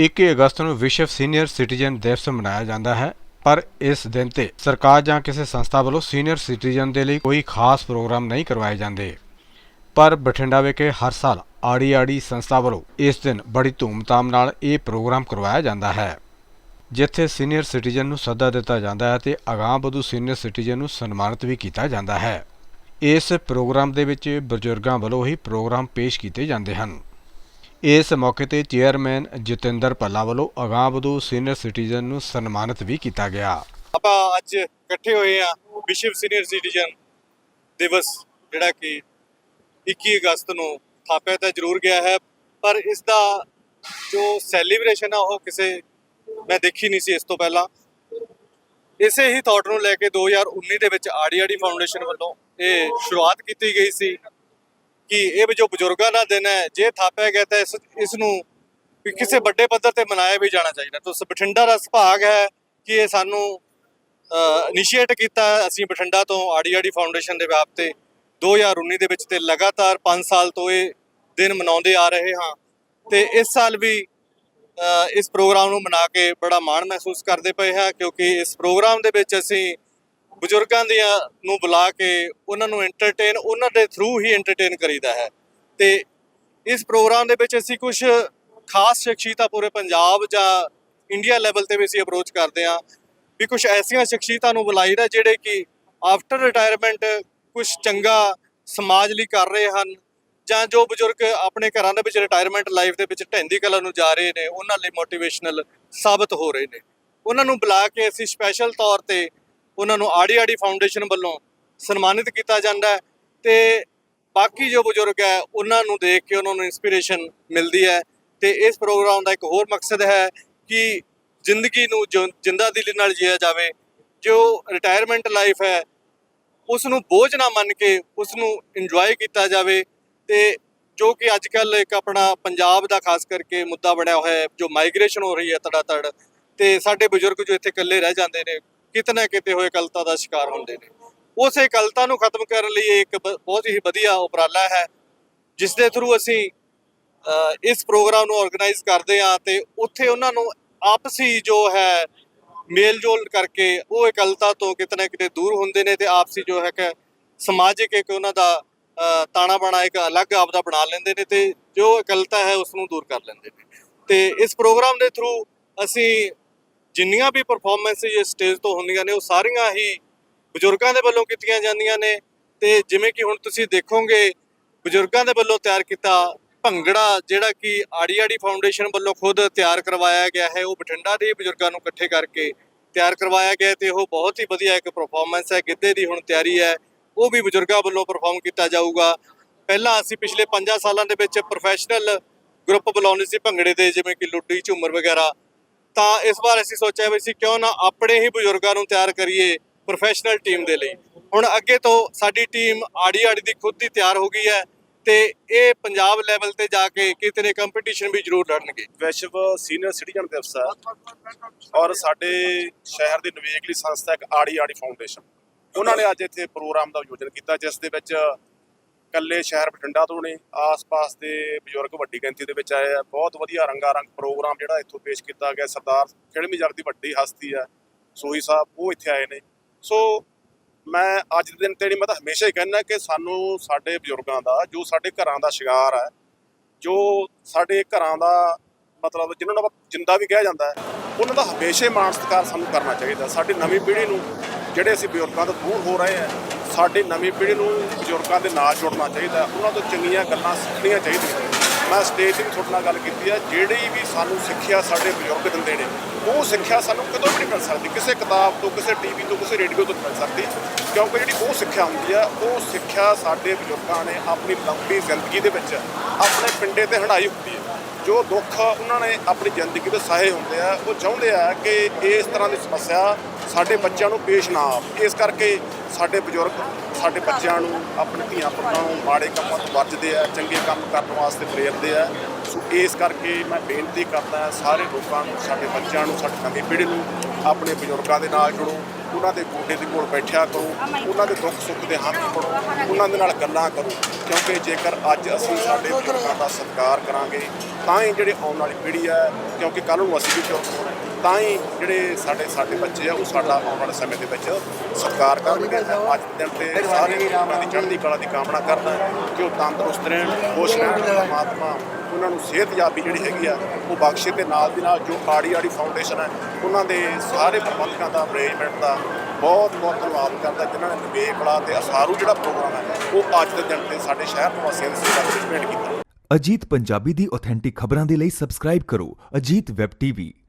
21 ਅਗਸਤ ਨੂੰ ਵਿਸ਼ਵ senior citizen ਦਿਵਸ ਮਨਾਇਆ ਜਾਂਦਾ ਹੈ, ਪਰ ਇਸ ਦਿਨ ਤੇ ਸਰਕਾਰ ਜਾਂ ਕਿਸੇ ਸੰਸਥਾ ਵੱਲੋਂ ਸੀਨੀਅਰ ਸਿਟੀਜ਼ਨ ਦੇ ਲਈ ਕੋਈ ਖਾਸ ਪ੍ਰੋਗਰਾਮ ਨਹੀਂ ਕਰਵਾਏ ਜਾਂਦੇ। ਪਰ ਬਠਿੰਡਾ ਵਿਖੇ ਹਰ ਸਾਲ ਆੜੀ ਆੜੀ ਸੰਸਥਾ ਵੱਲੋਂ ਇਸ ਦਿਨ ਬੜੀ ਧੂਮਧਾਮ ਨਾਲ ਇਹ ਪ੍ਰੋਗਰਾਮ ਕਰਵਾਇਆ ਜਾਂਦਾ ਹੈ। ਜਿੱਥੇ ਸੀਨੀਅਰ ਸਿਟੀਜ਼ਨ ਨੂੰ ਸੱਦਾ ਦਿੱਤਾ ਜਾਂਦਾ ਹੈ ਤੇ ਅਗਾਂਹ ਵਧੂ ਸੀਨੀਅਰ ਸਿਟੀਜ਼ਨ ਨੂੰ ਸਨਮਾਨਿਤ ਵੀ ਕੀਤਾ ਜਾਂਦਾ ਹੈ। ਇਸ ਪ੍ਰੋਗਰਾਮ ਦੇ ਵਿੱਚ ਬਜ਼ੁਰਗਾਂ ਵੱਲੋਂ ਹੀ ਪ੍ਰੋਗਰਾਮ ਪੇਸ਼ ਕੀਤੇ ਜਾਂਦੇ ਹਨ। ਇਸ ਮੌਕੇ ਤੇ ਚੇਅਰਮੈਨ ਜਤਿੰਦਰ ਭੱਲਾ ਵੱਲੋਂ ਅਗਾਂਹ ਵਧੂ ਸੀਨੀਅਰ ਸਿਟੀਜ਼ਨ ਨੂੰ ਸਨਮਾਨਿਤ ਵੀ ਕੀਤਾ ਗਿਆ। ਆਪਾਂ ਅੱਜ ਇਕੱਠੇ ਹੋਏ ਆ ਵਿਸ਼ਵ ਸੀਨੀਅਰ ਸਿਟੀਜ਼ਨ ਦਿਵਸ, ਜਿਹੜਾ ਕਿ 21 ਅਗਸਤ ਨੂੰ ਥਾਪਿਆ ਤਾਂ ਜ਼ਰੂਰ ਗਿਆ ਹੈ, ਪਰ ਇਸ ਦਾ ਜੋ ਸੈਲੀਬ੍ਰੇਸ਼ਨ ਆ, ਉਹ ਕਿਸੇ ਮੈਂ ਦੇਖੀ ਨਹੀਂ ਸੀ ਇਸ ਤੋਂ ਪਹਿਲਾਂ। ਇਸੇ ਹੀ ਥਾਟ ਨੂੰ ਲੈ ਕੇ 2019 ਦੇ ਵਿੱਚ ਆੜੀ ਆੜੀ ਫਾਊਂਡੇਸ਼ਨ ਵੱਲੋਂ ਇਹ ਸ਼ੁਰੂਆਤ ਕੀਤੀ ਗਈ ਸੀ। ਕਿ ਇਹ ਵੀ ਜੋ ਬਜ਼ੁਰਗਾਂ ਦਾ ਦਿਨ ਹੈ ਜੇ ਥਾਪਿਆ ਗਿਆ ਤਾਂ ਇਸ ਇਸ ਨੂੰ ਵੀ ਕਿਸੇ ਵੱਡੇ ਪੱਧਰ ਤੇ ਮਨਾਇਆ ਵੀ ਜਾਣਾ ਚਾਹੀਦਾ। ਤਾਂ ਬਠਿੰਡਾ ਦਾ ਸੁਭਾਗ ਹੈ ਕਿ ਇਹ ਸਾਨੂੰ ਇਨੀਸ਼ੀਏਟ ਕੀਤਾ। ਅਸੀਂ ਬਠਿੰਡਾ ਤੋਂ ਆੜੀ ਆੜੀ ਫਾਊਂਡੇਸ਼ਨ ਦੇ ਵਿਆਪ ਤੇ 2019 ਦੇ ਵਿੱਚ ਤੇ ਲਗਾਤਾਰ 5 ਸਾਲ ਤੋਂ ਇਹ ਦਿਨ ਮਨਾਉਂਦੇ ਆ ਰਹੇ ਹਾਂ। ਤੇ ਇਸ ਸਾਲ ਵੀ ਇਸ ਪ੍ਰੋਗਰਾਮ ਨੂੰ ਮਨਾ ਕੇ ਬੜਾ ਮਾਣ ਮਹਿਸੂਸ ਕਰਦੇ ਪਏ ਹਾਂ ਕਿਉਂਕਿ ਇਸ ਪ੍ਰੋਗਰਾਮ ਦੇ ਵਿੱਚ ਅਸੀਂ ਬਜ਼ੁਰਗਾਂ ਦੀਆਂ ਨੂੰ ਬੁਲਾ ਕੇ ਉਹਨਾਂ ਨੂੰ ਐਂਟਰਟੇਨ ਉਹਨਾਂ ਦੇ ਥਰੂ ਹੀ ਐਂਟਰਟੇਨ ਕਰੀਦਾ ਹੈ। ਤੇ ਇਸ ਪ੍ਰੋਗਰਾਮ ਦੇ ਵਿੱਚ ਅਸੀਂ ਕੁਝ ਖਾਸ ਸ਼ਖਸੀਅਤਾਂ ਪੂਰੇ ਪੰਜਾਬ ਜਾਂ ਇੰਡੀਆ ਲੈਵਲ ਤੇ ਵੀ ਅਸੀਂ ਅਪਰੋਚ ਕਰਦੇ ਹਾਂ ਵੀ ਕੁਝ ਐਸੀਆਂ ਸ਼ਖਸੀਅਤਾਂ ਨੂੰ ਬੁਲਾਈਦਾ ਜਿਹੜੇ ਕਿ ਆਫਟਰ ਰਿਟਾਇਰਮੈਂਟ ਕੁਝ ਚੰਗਾ ਸਮਾਜ ਲਈ ਕਰ ਰਹੇ ਹਨ ਜਾਂ ਜੋ ਬਜ਼ੁਰਗ ਆਪਣੇ ਘਰਾਂ ਦੇ ਵਿੱਚ ਰਿਟਾਇਰਮੈਂਟ ਲਾਈਫ ਦੇ ਵਿੱਚ ਢਹਿੰਦੀ ਕਲਾ ਨੂੰ ਜਾ ਰਹੇ ਨੇ, ਉਹਨਾਂ ਲਈ ਮੋਟੀਵੇਸ਼ਨਲ ਸਾਬਤ ਹੋ ਰਹੇ ਨੇ। ਉਹਨਾਂ ਨੂੰ ਬੁਲਾ ਕੇ ਅਸੀਂ ਸਪੈਸ਼ਲ ਤੌਰ ਤੇ ਉਹਨਾਂ ਨੂੰ ਆੜੀ ਆੜੀ ਫਾਊਂਡੇਸ਼ਨ ਵੱਲੋਂ ਸਨਮਾਨਿਤ ਕੀਤਾ ਜਾਂਦਾ ਹੈ ਤੇ ਬਾਕੀ ਜੋ ਬਜ਼ੁਰਗ ਹੈ, ਉਹਨਾਂ ਨੂੰ ਦੇਖ ਕੇ ਉਹਨਾਂ ਨੂੰ ਇਨਸਪੀਰੇਸ਼ਨ ਮਿਲਦੀ ਹੈ ਤੇ ਇਸ ਪ੍ਰੋਗਰਾਮ ਦਾ ਇੱਕ ਹੋਰ ਮਕਸਦ ਹੈ ਕਿ ਜ਼ਿੰਦਗੀ ਨੂੰ ਜੋ ਜਿੰਦਾ ਦਿਲ ਨਾਲ ਜੀਆ ਜਾਵੇ, ਜੋ ਰਿਟਾਇਰਮੈਂਟ ਲਾਈਫ ਹੈ ਉਸ ਨੂੰ ਬੋਝ ਨਾ ਮੰਨ ਕੇ ਉਸ ਨੂੰ ਇੰਜੋਏ ਕੀਤਾ ਜਾਵੇ ਤੇ ਜੋ ਕਿ ਅੱਜ ਕੱਲ ਇੱਕ ਆਪਣਾ ਪੰਜਾਬ ਦਾ ਖਾਸ ਕਰਕੇ ਮੁੱਦਾ ਬਣਿਆ ਹੋਇਆ ਹੈ, ਜੋ ਮਾਈਗ੍ਰੇਸ਼ਨ ਹੋ ਰਹੀ ਹੈ ਤੜਾ ਤੜ ਤੇ ਸਾਡੇ ਬਜ਼ੁਰਗ ਜੋ ਇੱਥੇ ਇਕੱਲੇ ਰਹਿ ਜਾਂਦੇ ਨੇ ਕਿਤੇ ਨਾ ਕਿਤੇ ਹੋਏ ਕਲਤਾ ਦਾ ਸ਼ਿਕਾਰ ਹੁੰਦੇ ਨੇ। ਉਸੇ ਕਲਤਾ ਨੂੰ ਖਤਮ ਕਰਨ ਲਈ ਇਹ ਇੱਕ ਬ- ਬਹੁਤ ਹੀ ਵਧੀਆ ਉਪਰਾਲਾ ਹੈ ਜਿਸ ਦੇ ਥਰੂ ਅਸੀਂ ਇਸ ਪ੍ਰੋਗਰਾਮ ਨੂੰ ਆਰਗੇਨਾਈਜ਼ ਕਰਦੇ ਆ ਤੇ ਉੱਥੇ ਉਹਨਾਂ ਨੂੰ ਆਪਸੀ ਜੋ ਹੈ ਮੇਲ ਜੋਲ ਕਰਕੇ ਉਹ ਇਕਲਤਾ ਤੋਂ ਕਿਤੇ ਨਾ ਕਿਤੇ ਦੂਰ ਹੁੰਦੇ ਨੇ ਤੇ ਆਪਸੀ ਜੋ ਹੈ ਕਿ ਸਮਾਜਿਕ ਇੱਕ ਉਹਨਾਂ ਦਾ ਤਾਣਾ ਬਾਣਾ ਇੱਕ ਅਲੱਗ ਆਪਦਾ ਬਣਾ ਲੈਂਦੇ ਨੇ ਤੇ ਜੋ ਇਕਲਤਾ ਹੈ ਉਸ ਨੂੰ ਦੂਰ ਕਰ ਲੈਂਦੇ ਨੇ। ਤੇ ਇਸ ਪ੍ਰੋਗਰਾਮ ਦੇ ਥਰੂ ਅਸੀਂ ਜਿੰਨੀਆਂ ਵੀ ਪਰਫਾਰਮੈਂਸ ਇਸ ਸਟੇਜ ਤੋਂ ਹੁੰਦੀਆਂ ਨੇ, ਉਹ ਸਾਰੀਆਂ ਹੀ ਬਜ਼ੁਰਗਾਂ ਦੇ ਵੱਲੋਂ ਕੀਤੀਆਂ ਜਾਂਦੀਆਂ ਨੇ। ਤੇ ਜਿਵੇਂ ਕਿ ਹੁਣ ਤੁਸੀਂ ਦੇਖੋਗੇ, ਬਜ਼ੁਰਗਾਂ ਦੇ ਵੱਲੋਂ ਤਿਆਰ ਕੀਤਾ ਭੰਗੜਾ, ਜਿਹੜਾ ਕਿ ਆੜੀ ਆੜੀ ਫਾਊਂਡੇਸ਼ਨ ਵੱਲੋਂ ਖੁਦ ਤਿਆਰ ਕਰਵਾਇਆ ਗਿਆ ਹੈ, ਉਹ ਬਠਿੰਡਾ ਦੇ ਬਜ਼ੁਰਗਾਂ ਨੂੰ ਇਕੱਠੇ ਕਰਕੇ ਤਿਆਰ ਕਰਵਾਇਆ ਗਿਆ ਤੇ ਉਹ ਬਹੁਤ ਹੀ ਵਧੀਆ ਇੱਕ ਪਰਫਾਰਮੈਂਸ ਹੈ। ਗਿੱਧੇ ਦੀ ਹੁਣ ਤਿਆਰੀ ਹੈ, ਉਹ ਵੀ ਬਜ਼ੁਰਗਾਂ ਵੱਲੋਂ ਪਰਫਾਰਮ ਕੀਤਾ ਜਾਊਗਾ। ਪਹਿਲਾਂ ਅਸੀਂ ਪਿਛਲੇ 5 ਸਾਲਾਂ ਦੇ ਵਿੱਚ ਪ੍ਰੋਫੈਸ਼ਨਲ ਗਰੁੱਪ ਬੁਲਾਉਂਦੇ ਸੀ ਭੰਗੜੇ ਦੇ, ਜਿਵੇਂ ਕਿ ਲੁੱਡੀ ਝੂਮਰ ਵਗੈਰਾ। ਤਾਂ ਇਸ ਵਾਰ ਅਸੀਂ ਸੋਚਿਆ ਵੀ ਅਸੀਂ ਕਿਉਂ ਨਾ ਆਪਣੇ ਹੀ ਬਜ਼ੁਰਗਾਂ ਨੂੰ ਤਿਆਰ ਕਰੀਏ ਪ੍ਰੋਫੈਸ਼ਨਲ ਟੀਮ ਦੇ ਲਈ। ਹੁਣ ਅੱਗੇ ਤੋਂ ਸਾਡੀ ਟੀਮ ਆੜੀ ਆੜੀ ਦੀ ਖੁਦ ਦੀ ਤਿਆਰ ਹੋ ਗਈ ਹੈ ਤੇ ਇਹ ਪੰਜਾਬ ਲੈਵਲ ਤੇ ਜਾ ਕੇ ਕਿਤੇ ਨੇ ਕੰਪੀਟੀਸ਼ਨ ਵੀ ਜ਼ਰੂਰ ਲੜਨਗੇ। ਵਿਸ਼ਵ ਸੀਨੀਅਰ ਸਿਟੀਜ਼ਨ ਦਿਵਸ ਹੈ ਔਰ ਸਾਡੇ ਸ਼ਹਿਰ ਦੀ ਨਵੇਕਲੀ ਸੰਸਥਾ ਇੱਕ ਆੜੀ ਆੜੀ ਫਾਊਂਡੇਸ਼ਨ ਉਹਨਾਂ ਨੇ ਅੱਜ ਇੱਥੇ ਪ੍ਰੋਗਰਾਮ ਦਾ ਆਯੋਜਨ ਕੀਤਾ, ਜਿਸ ਦੇ ਵਿੱਚ ਕੱਲੇ ਸ਼ਹਿਰ ਬਠਿੰਡਾ ਤੋਂ ਨੇ, ਆਸ-ਪਾਸ ਦੇ ਬਜ਼ੁਰਗ ਵੱਡੀ ਗਿਣਤੀ ਦੇ ਵਿੱਚ ਆਏ ਆ। ਬਹੁਤ ਵਧੀਆ ਰੰਗਾ ਰੰਗ ਪ੍ਰੋਗਰਾਮ ਜਿਹੜਾ ਇੱਥੋਂ ਪੇਸ਼ ਕੀਤਾ ਗਿਆ। ਸਰਦਾਰ ਫਿਲਮੀ ਜਗਤ ਦੀ ਵੱਡੀ ਹਸਤੀ ਹੈ ਸੋਹੀ ਸਾਹਿਬ, ਉਹ ਇੱਥੇ ਆਏ ਨੇ। ਸੋ ਮੈਂ ਅੱਜ ਦੇ ਦਿਨ ਤੇ ਨਹੀਂ, ਮੈਂ ਤਾਂ ਹਮੇਸ਼ਾ ਹੀ ਕਹਿੰਦਾ ਕਿ ਸਾਨੂੰ ਸਾਡੇ ਬਜ਼ੁਰਗਾਂ ਦਾ, ਜੋ ਸਾਡੇ ਘਰਾਂ ਦਾ ਸ਼ਿੰਗਾਰ ਹੈ ਜੋ ਸਾਡੇ ਘਰਾਂ ਦਾ ਮਤਲਬ ਜਿਨ੍ਹਾਂ ਨੂੰ ਆਪਾਂ ਜਿੰਦਾ ਵੀ ਕਿਹਾ ਜਾਂਦਾ ਹੈ ਉਹਨਾਂ ਦਾ ਹਮੇਸ਼ਾ ਹੀ ਮਾਣ ਸਤਿਕਾਰ ਸਾਨੂੰ ਕਰਨਾ ਚਾਹੀਦਾ। ਸਾਡੀ ਨਵੀਂ ਪੀੜ੍ਹੀ ਨੂੰ ਜਿਹੜੇ ਅਸੀਂ ਬਜ਼ੁਰਗਾਂ ਤੋਂ ਦੂਰ ਹੋ ਰਹੇ ਹਾਂ ਸਾਡੀ ਨਵੀਂ ਪੀੜ੍ਹੀ ਨੂੰ ਬਜ਼ੁਰਗਾਂ ਦੇ ਨਾਲ ਜੁੜਨਾ ਚਾਹੀਦਾ ਉਹਨਾਂ ਤੋਂ ਚੰਗੀਆਂ ਗੱਲਾਂ ਸਿੱਖਣੀਆਂ ਚਾਹੀਦੀਆਂ ਮੈਂ ਸਟੇਜ ਤੇ ਵੀ ਤੁਹਾਡੇ ਨਾਲ ਗੱਲ ਕੀਤੀ ਹੈ। ਜਿਹੜੀ ਵੀ ਸਾਨੂੰ ਸਿੱਖਿਆ ਸਾਡੇ ਬਜ਼ੁਰਗ ਦਿੰਦੇ ਨੇ, ਉਹ ਸਿੱਖਿਆ ਸਾਨੂੰ ਕਦੋਂ ਵੀ ਨਹੀਂ ਮਿਲ ਸਕਦੀ। ਕਿਸੇ ਕਿਤਾਬ ਤੋਂ, ਕਿਸੇ ਟੀਵੀ ਤੋਂ, ਕਿਸੇ ਰੇਡੀਓ ਤੋਂ ਨਹੀਂ ਮਿਲ ਸਕਦੀ। ਕਿਉਂਕਿ ਜਿਹੜੀ ਉਹ ਸਿੱਖਿਆ ਹੁੰਦੀ ਆ ਉਹ ਸਿੱਖਿਆ ਸਾਡੇ ਬਜ਼ੁਰਗਾਂ ਨੇ ਆਪਣੀ ਲੰਬੀ ਜ਼ਿੰਦਗੀ ਦੇ ਵਿੱਚ ਆਪਣੇ ਪਿੰਡੇ ਤੇ ਹੰਢਾਈ ਹੁੰਦੀ ਹੈ। ਜੋ ਦੁੱਖ ਉਹਨਾਂ ਨੇ ਆਪਣੀ ਜ਼ਿੰਦਗੀ ਦੇ ਸਹੇ ਹੁੰਦੇ ਆ, ਉਹ ਚਾਹੁੰਦੇ ਆ ਕਿ ਇਸ ਤਰ੍ਹਾਂ ਦੀ ਸਮੱਸਿਆ ਸਾਡੇ ਬੱਚਿਆਂ ਨੂੰ ਪੇਸ਼ ਨਾ ਆਵੇ। ਇਸ ਕਰਕੇ ਸਾਡੇ ਬਜ਼ੁਰਗ, ਸਾਡੇ ਬੱਚਿਆਂ ਨੂੰ, ਆਪਣੇ ਧੀਆਂ ਪੁੱਤਾਂ ਨੂੰ ਮਾੜੇ ਕੰਮਾਂ ਤੋਂ ਵਰਜਦੇ ਆ, ਚੰਗੇ ਕੰਮ ਕਰਨ ਵਾਸਤੇ ਪ੍ਰੇਰਦੇ ਆ। ਸੋ ਇਸ ਕਰਕੇ ਮੈਂ ਬੇਨਤੀ ਕਰਦਾ ਸਾਰੇ ਲੋਕਾਂ ਨੂੰ, ਸਾਡੇ ਬੱਚਿਆਂ ਨੂੰ, ਸਾਡੀ ਨਵੀਂ ਪੀੜ੍ਹੀ ਨੂੰ ਆਪਣੇ ਬਜ਼ੁਰਗਾਂ ਦੇ ਨਾਲ ਜੁੜੋ, ਉਹਨਾਂ ਦੇ ਗੋਡੇ ਦੇ ਕੋਲ ਬੈਠਿਆ ਕਰੋ, ਉਹਨਾਂ ਦੇ ਦੁੱਖ ਸੁੱਖ ਦੇ ਹੱਥ ਫੜੋ, ਉਹਨਾਂ ਦੇ ਨਾਲ ਗੱਲਾਂ ਕਰੋ। ਕਿਉਂਕਿ ਜੇਕਰ ਅੱਜ ਅਸੀਂ ਸਾਡੇ ਬਜ਼ੁਰਗਾਂ ਦਾ ਸਤਿਕਾਰ ਕਰਾਂਗੇ, ਤਾਂ ਹੀ ਜਿਹੜੇ ਆਉਣ ਵਾਲੀ ਪੀੜ੍ਹੀ ਹੈ ਕਿਉਂਕਿ ਕੱਲ ਨੂੰ ਅਸੀਂ ਵੀ ਬਜ਼ੁਰਗ ਹੋਣਾ। ਤਾਂ ਹੀ ਜਿਹੜੇ ਸਾਡੇ ਸਾਡੇ ਬੱਚੇ ਆ, ਉਹ ਸਾਡਾ ਆਉਣ ਵਾਲੇ ਸਮੇਂ ਦੇ ਵਿੱਚ ਸਤਿਕਾਰ ਕਰਨਗੇ। ਅੱਜ ਦੇ ਦਿਨ ਤੇ ਸਾਰੇ ਉਹਨਾਂ ਦੀ ਚੜ੍ਹਦੀ ਕਲਾ ਦੀ ਕਾਮਨਾ ਕਰਦਾ ਕਿ ਉਹ ਤੰਦਰੁਸਤ ਰਹਿਣ, ਖੁਸ਼ ਰਹਿਣ। ਪਰਮਾਤਮਾ ਉਹਨਾਂ ਨੂੰ ਸਿਹਤਯਾਬੀ ਜਿਹੜੀ ਹੈਗੀ ਆ, ਉਹ ਬਖਸ਼ੇ ਤੇ ਨਾਲ ਦੀ ਨਾਲ ਜੋ ਆੜੀ ਆੜੀ ਫਾਊਂਡੇਸ਼ਨ ਹੈ ਉਹਨਾਂ ਦੇ ਸਾਰੇ ਪ੍ਰਬੰਧਕਾਂ ਦਾ ਮੈਨੇਜਮੈਂਟ ਦਾ ਬਹੁਤ ਬਹੁਤ ਧੰਨਵਾਦ ਕਰਦਾ, ਜਿਨ੍ਹਾਂ ਨੇ ਨਿਵੇਕ ਕਲਾ ਤੇ ਅਸਾਰੂ ਜਿਹੜਾ ਪ੍ਰੋਗਰਾਮ ਹੈ ਉਹ ਅੱਜ ਦੇ ਦਿਨ ਤੇ ਸਾਡੇ ਸ਼ਹਿਰ ਨਿਵਾਸੀਆਂ ਦੀ ਸੇਵਾ ਵਿੱਚ ਭੇਟ ਕੀਤਾ। ਅਜੀਤ ਪੰਜਾਬੀ ਦੀ ਆਥੈਂਟਿਕ ਖਬਰਾਂ ਦੇ ਲਈ ਸਬਸਕ੍ਰਾਈਬ ਕਰੋ ਅਜੀਤ ਵੈਬ ਟੀਵੀ